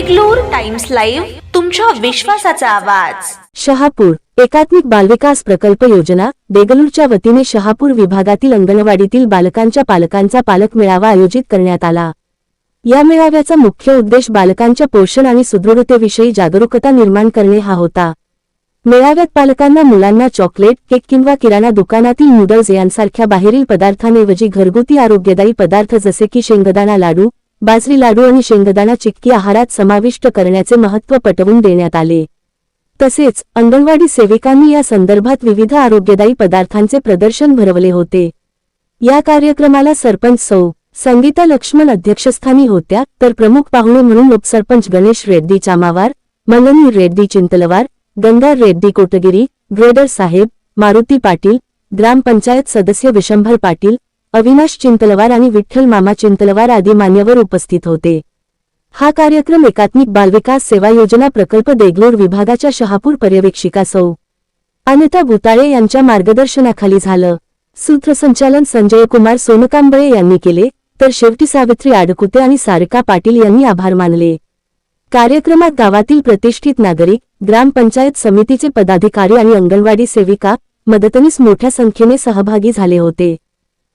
Deglur times live तुमच्या विश्वासाचा आवाज. शहापूर एकात्मिक बालविकास प्रकल्प योजना देगलूरच्या वतीने शहापूर विभागातील अंगणवाडीतील बालकांच्या पालकांचा पालक मेळावा आयोजित करण्यात आला. या मेळाव्याचा मुख्य उद्देश बालकांच्या पोषण आणि सुदृढतेविषयी जागरूकता निर्माण करणे हा होता. मेळाव्यात पालकांना मुलांना चॉकलेट केक किंवा किराणा दुकानातील नूडल्स यांसारख्या बाहेरील पदार्थांऐवजी घरगुती आरोग्यदायी पदार्थ जसे की शेंगदाणा लाडू बाजरी लाडू आणि शेंगदाणा चिक्की आहारात समाविष्ट करण्याचे महत्त्व पटवून देण्यात आले. तसेच अंगणवाडी सेविकांनी या संदर्भात विविध आरोग्यदायी पदार्थांचे प्रदर्शन भरवले होते. या कार्यक्रमाला सरपंच सौ. संगीता लक्ष्मण अध्यक्षस्थानी होत्या तर प्रमुख पाहुणे म्हणून उपसरपंच गणेश रेड्डी चामावार मलनी रेड्डी चिंतलवार गंगा रेड्डी कोटगिरी ग्रेडर साहेब मारुती पाटील ग्रामपंचायत सदस्य विशंभर पाटील अविनाश चिंतलवार आणि विठ्ठल मामा चिंतलवार आदी मान्यवर उपस्थित होते. हा कार्यक्रम एकात्मिक बालविकास सेवा योजना प्रकल्प देगलोर विभागाच्या शहापूर पर्यवेक्षिका सौ. अनिता भुताळे यांच्या मार्गदर्शनाखाली झालं. सूत्रसंचालन संजय कुमार सोनकांबळे यांनी केले तर शेवटी सावित्री आडकुते आणि सारिका पाटील यांनी आभार मानले. कार्यक्रमात गावातील प्रतिष्ठित नागरिक ग्रामपंचायत समितीचे पदाधिकारी आणि अंगणवाडी सेविका मदतनीस मोठ्या संख्येने सहभागी झाले होते.